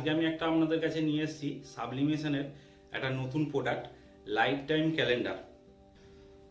আজকে আমি একটা আপনাদের কাছে নিয়ে এসেছি সাবলিমেশনের একটা নতুন প্রোডাক্ট লাইফ টাইম ক্যালেন্ডার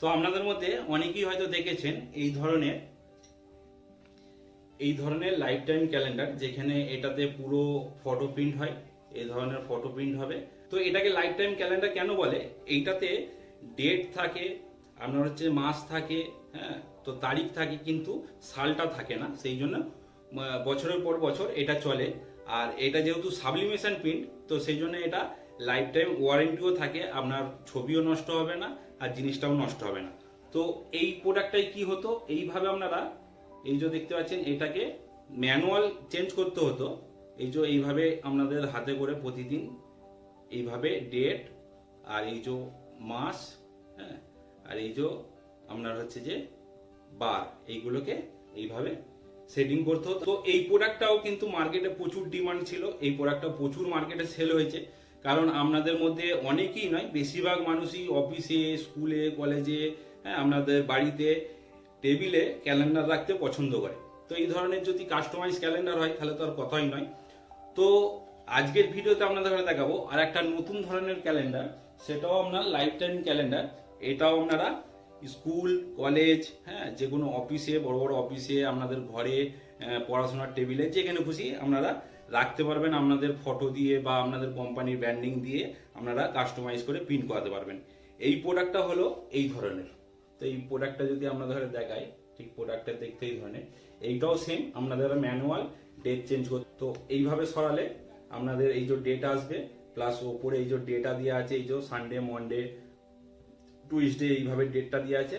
তো আপনাদের মধ্যে অনেকেই হয়তো দেখেছেন এই ধরনের এই ধরনের লাইফ টাইম ক্যালেন্ডার যেখানে এটাতে পুরো ফটো প্রিন্ট হয়, এই ধরনের ফটো প্রিন্ট হবে। তো এটাকে লাইফ টাইম ক্যালেন্ডার কেন বলে? এইটাতে ডেট থাকে, আপনার হচ্ছে মাস থাকে হ্যাঁ তো তারিখ থাকে, কিন্তু সালটা থাকে না। সেই জন্য বছরের পর বছর এটা চলে। আর এটা যেহেতু সাবলিমেশন প্রিন্ট তো সেই জন্য এটা লাইফ টাইম ওয়ারেন্টিও থাকে, আপনার ছবিও নষ্ট হবে না আর জিনিসটাও নষ্ট হবে না। তো এই প্রোডাক্টটাই কি হতো? এইভাবে আপনারা এই যে দেখতে পাচ্ছেন, এটাকে ম্যানুয়াল চেঞ্জ করতে হতো। এই যে এইভাবে আপনাদের হাতে করে প্রতিদিন এইভাবে ডেট আর এই যে মাস হ্যাঁ আর এই যে আপনার হচ্ছে যে বার, এইগুলোকে এইভাবে সেটিং করতে হতো। তো এই প্রোডাক্টটাও কিন্তু মার্কেটে প্রচুর ডিমান্ড ছিল। এই প্রোডাক্টটা প্রচুর মার্কেটে সেল হয়েছে। কারণ আপনাদের মধ্যে অনেকেই নয়, বেশিরভাগ মানুষই অফিসে স্কুলে কলেজে হ্যাঁ আপনাদের বাড়িতে টেবিলে ক্যালেন্ডার রাখতে পছন্দ করে। তো এই ধরনের যদি কাস্টমাইজ ক্যালেন্ডার হয়, তাহলে তো আর কথাই নয়। তো আজকের ভিডিওতে আপনাদের দেখাবো। আর একটা নতুন ধরনের ক্যালেন্ডার সেটাও আপনার লাইফ টাইম ক্যালেন্ডার এটাও আপনারা স্কুল, কলেজ হ্যাঁ যে কোনো অফিসে, বড় বড় অফিসে, আপনাদের ঘরে পড়াশোনার টেবিলে, যেখানে খুশি আপনারা রাখতে পারবেন, আপনাদের ফটো দিয়ে বা আপনাদের কোম্পানির ব্র্যান্ডিং দিয়ে আপনারা কাস্টমাইজ করে প্রিন্ট করাতে পারবেন। এই প্রোডাক্টটা হলো এই ধরনের। তো এই প্রোডাক্টটা যদি আপনাদের ঘরে দেখায় ঠিক প্রোডাক্টটা দেখতে এই ধরনের, এইটাও সেম আপনাদের ম্যানুয়াল ডেট চেঞ্জ করতে তো এইভাবে সরালে আপনাদের এই যে ডেট আসবে প্লাস ওপরে এই যে ডেটা দেওয়া আছে, এই যে সানডে মন্ডে টুইসডে এইভাবে ডেটটা দেওয়া আছে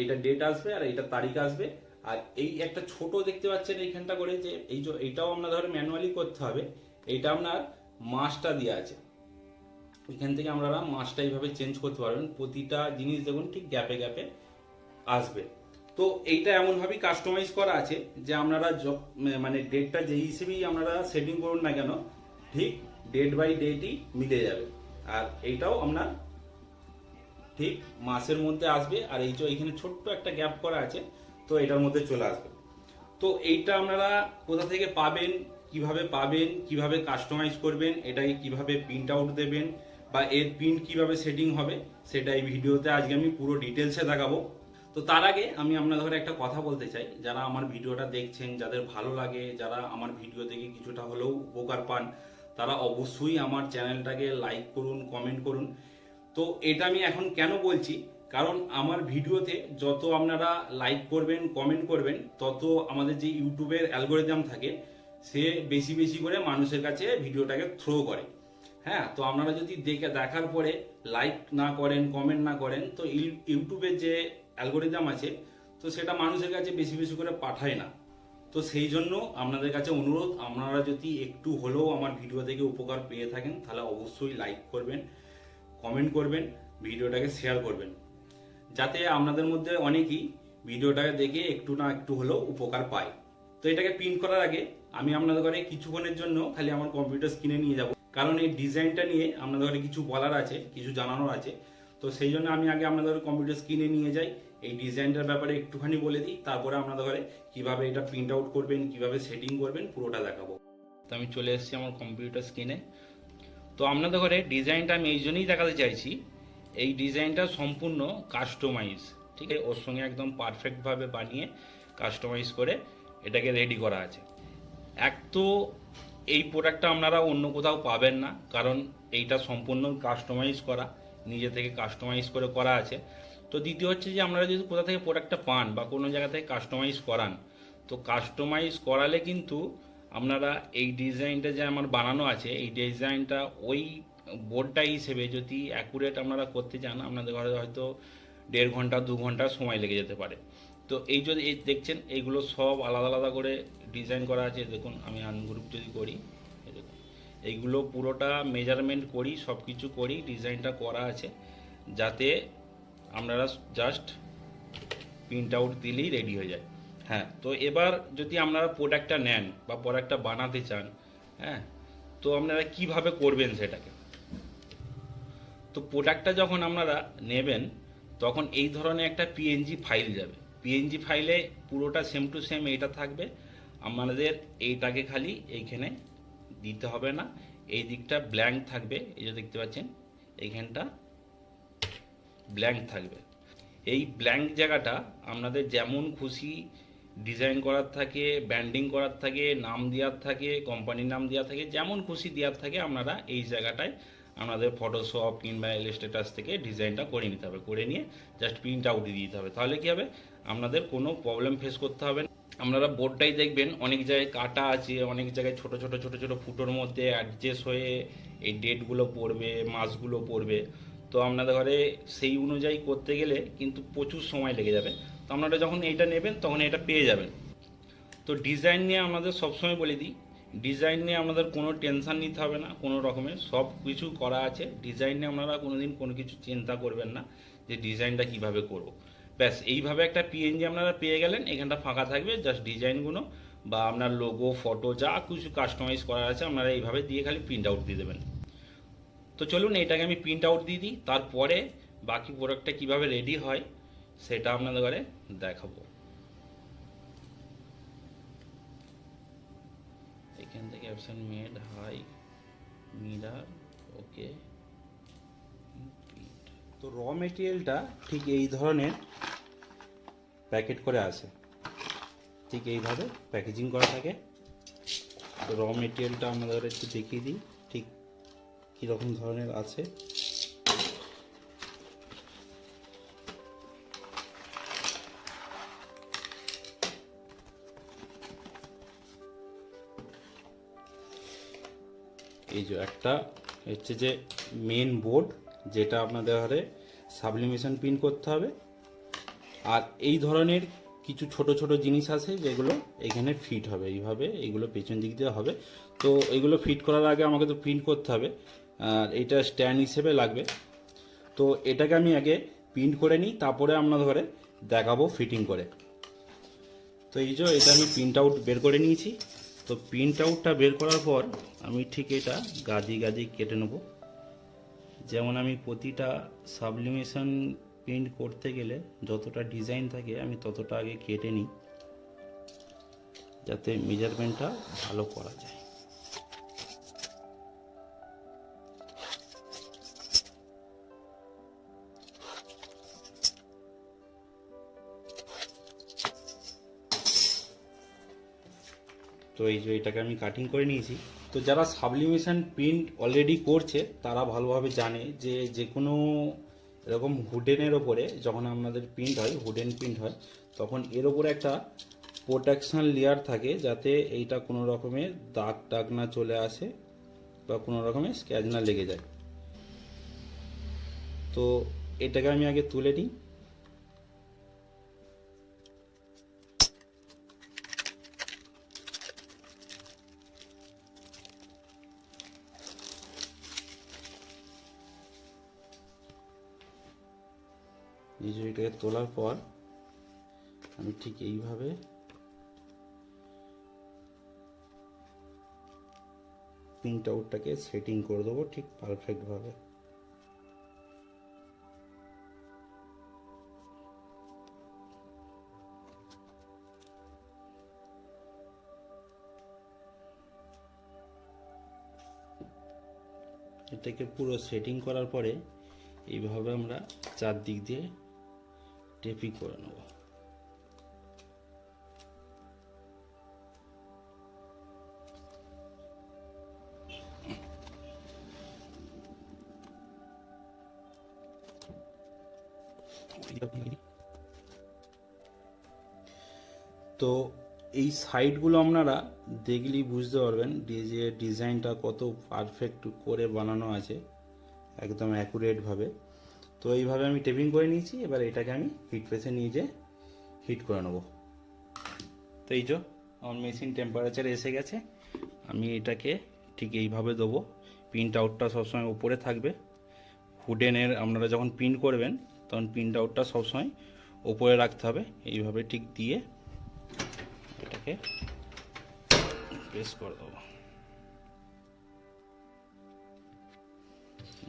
এইটা ডেট আসবে আর এইটা তারিখ আসবে। আর এই একটা ছোট দেখতে পাচ্ছেন এইখানটা করে যে এই যে এইটাও আপনার ধরে ম্যানুয়ালি করতে হবে, এইটা আপনার মাসটা দেওয়া আছে। এখান থেকে আপনারা মাসটা এইভাবে চেঞ্জ করতে পারবেন, প্রতিটা জিনিস দেখুন ঠিক গ্যাপে গ্যাপে আসবে। তো এইটা এমনভাবেই কাস্টমাইজ করা আছে যে আপনারা মানে ডেটটা যেই হিসেবেই আপনারা সেটিং করুন না কেন, ঠিক ডেট বাই ডেটই মিলে যাবে। আর এইটাও আপনার ঠিক মাসের মধ্যে আসবে, আর এই যে এখানে ছোট্ট একটা গ্যাপ করা আছে, তো এটার মধ্যে চলে আসবে। তো এইটা আপনারা কোথা থেকে পাবেন, কীভাবে পাবেন, কীভাবে কাস্টমাইজ করবেন, এটাকে কীভাবে প্রিন্ট আউট দেবেন, বা এর প্রিন্ট কীভাবে সেটিং হবে, সেটা এই ভিডিওতে আজকে আমি পুরো ডিটেলসে দেখাবো। তো তার আগে আমি আপনার ঘরে একটা কথা বলতে চাই, যারা আমার ভিডিওটা দেখছেন, যাদের ভালো লাগে, যারা আমার ভিডিও থেকে কিছুটা হলেও উপকার পান, তারা অবশ্যই আমার চ্যানেলটাকে লাইক করুন কমেন্ট করুন। তো এটা আমি এখন কেন বলছি? কারণ আমার ভিডিওতে যত আপনারা লাইক করবেন কমেন্ট করবেন, তত আমাদের যে ইউটিউবের অ্যালগোরিদম থাকে, সে বেশি বেশি করে মানুষের কাছে ভিডিওটাকে থ্রো করে। হ্যাঁ তো আপনারা যদি দেখে দেখার পরে লাইক না করেন কমেন্ট না করেন, তো ইউ- ইউটিউবের যে অ্যালগোরিদম আছে, তো সেটা মানুষের কাছে বেশি বেশি করে পাঠায় না। তো সেই জন্য আপনাদের কাছে অনুরোধ, আপনারা যদি একটু হলেও আমার ভিডিও থেকে উপকার পেয়ে থাকেন, তাহলে অবশ্যই লাইক করবেন। কমেন্ট করবেন, ভিডিওটাকে শেয়ার করবেন। যাতে আপনাদের মধ্যে অনেকেই ভিডিওটাকে দেখে একটু না একটু হলেও উপকার পায়। তো এটাকে প্রিন্ট করার আগে আমি আপনাদের ঘরে কিছুক্ষণের জন্য খালি আমার কম্পিউটার স্ক্রিনে নিয়ে যাব। কারণ এই ডিজাইনটা নিয়ে আপনাদের ঘরে কিছু বলার আছে, কিছু জানানোর আছে। তো সেই জন্য আমি আগে আপনাদের কম্পিউটার স্ক্রিনে নিয়ে যাই। এই ডিজাইনটার ব্যাপারে একটুখানি বলে দিই। তারপরে আপনাদের ঘরে কীভাবে এটা প্রিন্ট আউট করবেন, কীভাবে সেটিং করবেন, পুরোটা দেখাবো। তো আমি চলে এসেছি আমার কম্পিউটার স্ক্রিনে তো আপনাদের ঘরে ডিজাইনটা আমি এই জন্যই দেখাতে চাইছি, এই ডিজাইনটা সম্পূর্ণ কাস্টমাইজ ঠিক আছে? ওর সঙ্গে একদম পারফেক্টভাবে বানিয়ে কাস্টমাইজ করে এটাকে রেডি করা আছে। এক তো এই প্রোডাক্টটা আপনারা অন্য কোথাও পাবেন না, কারণ এইটা সম্পূর্ণ কাস্টমাইজ করা, নিজে থেকে কাস্টমাইজ করে করা আছে। তো দ্বিতীয় হচ্ছে যে আপনারা যদি কোথা থেকে প্রোডাক্টটা পান বা কোনো জায়গা থেকে কাস্টমাইজ করান, তো কাস্টমাইজ করালে কিন্তু আপনারা এই ডিজাইনটা যে আমার বানানো আছে, এই ডিজাইনটা ওই বোর্ডটা হিসেবে যদি অ্যাকুরেট আপনারা করতে চান, আপনাদের ঘরে হয়তো দেড় ঘণ্টা, দু ঘণ্টা সময় লেগে যেতে পারে। তো এই যদি এই দেখছেন, এইগুলো সব আলাদা আলাদা করে ডিজাইন করা আছে। দেখুন, আমি আনগ্রুপ যদি করি এইগুলো পুরোটা মেজারমেন্ট করি সব কিছু করি, ডিজাইনটা করা আছে, যাতে আপনারা জাস্ট প্রিন্ট আউট দিলেই রেডি হয়ে যায়। হ্যাঁ তো এবার যদি আপনারা প্রোডাক্টটা নেন বা প্রোডাক্টটা বানাতে চান হ্যাঁ তো আপনারা কীভাবে করবেন সেটাকে? তো প্রোডাক্টটা যখন আপনারা নেবেন, তখন এই ধরনের একটা পিএনজি ফাইল যাবে। পিএনজি ফাইলে পুরোটা সেম টু সেম এইটা থাকবে। আমাদের এইটাকে খালি এইখানে দিতে হবে না। এই দিকটা ব্ল্যাঙ্ক থাকবে। এই যে দেখতে পাচ্ছেন, এইখানটা ব্ল্যাঙ্ক থাকবে। এই ব্ল্যাঙ্ক জায়গাটা আপনাদের যেমন খুশি ডিজাইন করার থাকে ব্যান্ডিং করার থাকে, নাম দেওয়ার থাকে কোম্পানির নাম দেওয়া থাকে, যেমন খুশি দেওয়ার থাকে, আপনারা এই জায়গাটায় আপনাদের ফটোশপ কিংবা স্ট্যাটাস থেকে ডিজাইনটা করে নিতে হবে, করে নিয়ে জাস্ট প্রিন্ট আউট দিয়ে দিতে হবে। তাহলে কী হবে? আপনাদের কোনো প্রবলেম ফেস করতে হবে না। আপনারা বোর্ডটাই দেখবেন, অনেক জায়গায় কাটা আছে, অনেক জায়গায় ছোট ছোট ছোট ছোট ফুটোর মধ্যে অ্যাডজাস্ট হয়ে এই ডেটগুলো পড়বে মাসগুলো পড়বে। তো আপনাদের ঘরে সেই অনুযায়ী করতে গেলে কিন্তু প্রচুর সময় লেগে যাবে। তো আপনারা যখন এইটা নেবেন, তখন এটা পেয়ে যাবেন। তো ডিজাইন নিয়ে আমাদের সবসময় বলে দিই ডিজাইন নিয়ে আমাদের কোনো টেনশন নিতে হবে না, কোনো রকমের। সব কিছু করা আছে। ডিজাইন নিয়ে আপনারা কোনোদিন কোনো কিছু চিন্তা করবেন না যে ডিজাইনটা কীভাবে করব। ব্যাস, এইভাবে একটা পিএনজি আপনারা পেয়ে গেলেন, এখানটা ফাঁকা থাকবে জাস্ট ডিজাইনগুলো বা আপনার লোগো ফটো যা কিছু কাস্টমাইজ করা আছে, আপনারা এইভাবে দিয়ে খালি প্রিন্ট আউট দিয়ে দেবেন। তো চলুন এটাকে আমি প্রিন্ট আউট দিয়ে দিই, তারপরে বাকি প্রোডাক্টটা কীভাবে রেডি হয় সেটা আপনাদের ঘরে দেখাবো। এখান থেকে option made, high, mirror, okay তো র মেটেরিয়ালটা ঠিক এই ধরনের প্যাকেট করে আসে ঠিক এইভাবে প্যাকেজিং করা থাকে। তো র মেটেরিয়ালটা আমাদের একটু দেখিয়ে দিই, ঠিক কীরকম ধরনের আছে। এই যে একটা, হচ্ছে যে মেন বোর্ড যেটা আপনাদের ঘরে সাবলিমেশন প্রিন্ট করতে হবে। আর এই ধরনের কিছু ছোট ছোট জিনিস আছে যেগুলো এখানে ফিট হবে, এইভাবে এইগুলো পেছন দিক দিয়ে হবে। তো এইগুলো ফিট করার আগে আমাকে তো প্রিন্ট করতে হবে, আর এইটা স্ট্যান্ড হিসেবে লাগবে। তো এটাকে আমি আগে প্রিন্ট করে নিই, তারপরে আপনাদের ঘরে দেখাবো ফিটিং করে। তো এই যে এটা আমি প্রিন্ট আউট বের করে নিয়েছি। তো প্রিন্ট আউটটা বের করার পর আমি ঠিক এটা গাদি গাদি কেটে নেব। যেমন আমি প্রতিটা সাবলিমেশন প্রিন্ট করতে গেলে যতটা ডিজাইন থাকে আমি ততটা আগে কেটে নিই, যাতে মেজারমেন্টটা ভালো করা যায়। তো এই যে এটাকে আমি কাটিং করে নিয়েছি। তো যারা সাবলিমেশন প্রিন্ট অলরেডি করছে, তারা ভালোভাবে জানে যে যে কোনো এরকম হুডেনের ওপরে যখন আপনাদের প্রিন্ট হয় হুডেন প্রিন্ট হয়, তখন এর ওপরে একটা প্রোটেকশন লেয়ার থাকে যাতে এইটা কোনো রকমের দাগ টাগ না চলে আসে বা কোনো রকমের স্ক্যাচ না লেগে যায়। তো এটাকে আমি আগে তুলে নিই। এই যে এটাকে তোলার পর আমি ঠিক এইভাবে প্রিন্ট আউটটাকে সেটিং করে দেবো ঠিক পারফেক্টভাবে এটাকে পুরো সেটিং করার পরে এইভাবে আমরা চারদিক দিয়ে টেপিং করে নেব। তো এই সাইডগুলো আপনারা দেখলেই বুঝতে পারবেন যে ডিজাইনটা কত পারফেক্ট করে বানানো আছে, একদম অ্যাকুরেটভাবে তো এইভাবে আমি টেপিং করে নিয়েছি, এবার এটাকে আমি হিট প্রেসে নিয়ে যেয়ে হিট করে নেব। তো এই যে আমার মেশিন টেম্পারেচার এসে গেছে। আমি এটাকে ঠিক এইভাবে দেবো। প্রিন্ট আউটটা সবসময় উপরে থাকবে। হুডেনের আপনারা যখন প্রিন্ট করবেন, তখন প্রিন্ট আউটটা সবসময় উপরে রাখতে হবে। এইভাবে ঠিক দিয়ে এটাকে প্রেস করে দেবো।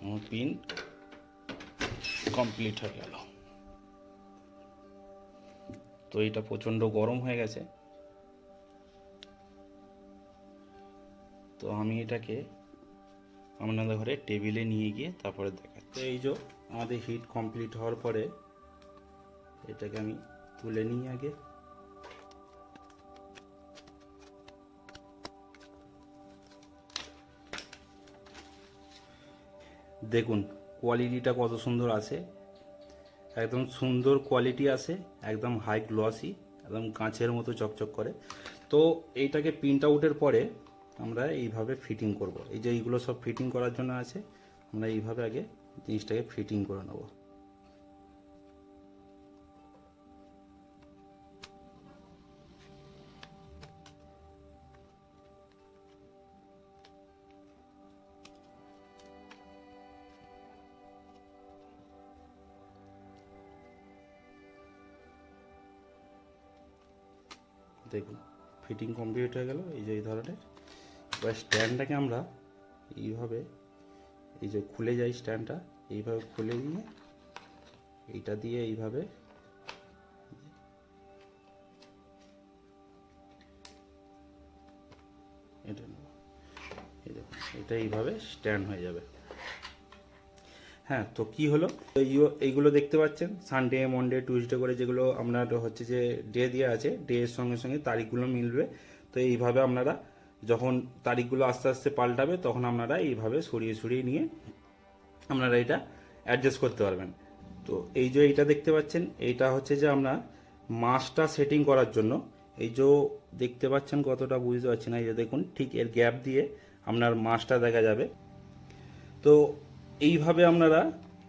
আমার প্রিন্ট কমপ্লিট হয়ে গেল। তো এটা প্রচণ্ড গরম হয়ে গেছে। তো আমি এটাকে আপনাদের ঘরে টেবিলে নিয়ে গিয়ে তারপরে দেখাচ্ছি। এই যে আমাদের হিট কমপ্লিট হওয়ার পরে এটাকে আমি তুলে নিই আগে। দেখুন কোয়ালিটিটা কত সুন্দর আছে। একদম সুন্দর কোয়ালিটি আছে, একদম হাই গ্লসি একদম কাঁচের মতো চকচক করে। তো এইটাকে প্রিন্ট আউটের পরে আমরা এইভাবে ফিটিং করব। এই যে এইগুলো সব ফিটিং করার জন্য আছে, আমরা এইভাবে আগে জিনিসটাকে ফিটিং করে নেব। ফিটিং কমপ্লিট হয়ে গেল, এই যে এই ধরনের। এবার স্ট্যান্ডটাকে আমরা এইভাবে, এই যে খুলে যায় স্ট্যান্ডটা, এইভাবে খুলে দিয়ে এইটা দিয়ে এইভাবে এটা এটা এইভাবে স্ট্যান্ড হয়ে যাবে। হ্যাঁ তো কি হলো? ইয়ো- এইগুলো দেখতে পাচ্ছেন সানডে মন্ডে টুইসডে করে যেগুলো আপনার হচ্ছে যে ডে দেওয়া আছে ডে এর সঙ্গে সঙ্গে তারিখগুলো মিলবে। তো এইভাবে আপনারা যখন তারিখগুলো আস্তে আস্তে পাল্টাবে, তখন আপনারা এইভাবে সরিয়ে সরিয়ে নিয়ে আপনারা এটা অ্যাডজাস্ট করতে পারবেন। তো এই যে এইটা দেখতে পাচ্ছেন, এইটা হচ্ছে যে আমরা মাসটা সেটিং করার জন্য, এই যে দেখতে পাচ্ছেন কতটা বুঝতে পারছি না, এই যে দেখুন, ঠিক এর গ্যাপ দিয়ে আপনার মাসটা দেখা যাবে। তো এইভাবে আপনারা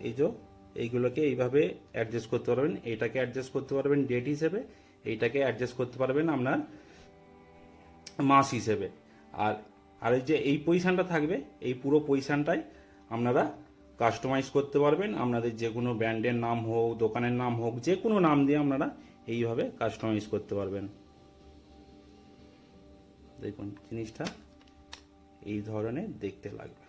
এই যে এইগুলোকে এইভাবে অ্যাডজাস্ট করতে পারবেন, এইটাকে অ্যাডজাস্ট করতে পারবেন ডেট হিসেবে, এইটাকে অ্যাডজাস্ট করতে পারবেন আপনার মাস হিসেবে। আর আর এই যে এই পজিশানটা থাকবে, এই পুরো পজিশানটাই আপনারা কাস্টমাইজ করতে পারবেন। আপনাদের যে কোনো ব্র্যান্ডের নাম হোক, দোকানের নাম হোক, যে কোনো নাম দিয়ে আপনারা এইভাবে কাস্টমাইজ করতে পারবেন। দেখুন, জিনিসটা এই ধরনের দেখতে লাগবে।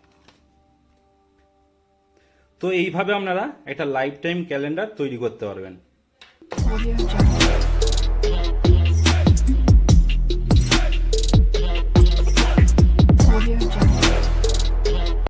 তো এইভাবে আপনারা একটা লাইফ টাইম ক্যালেন্ডার তৈরি করতে পারবেন.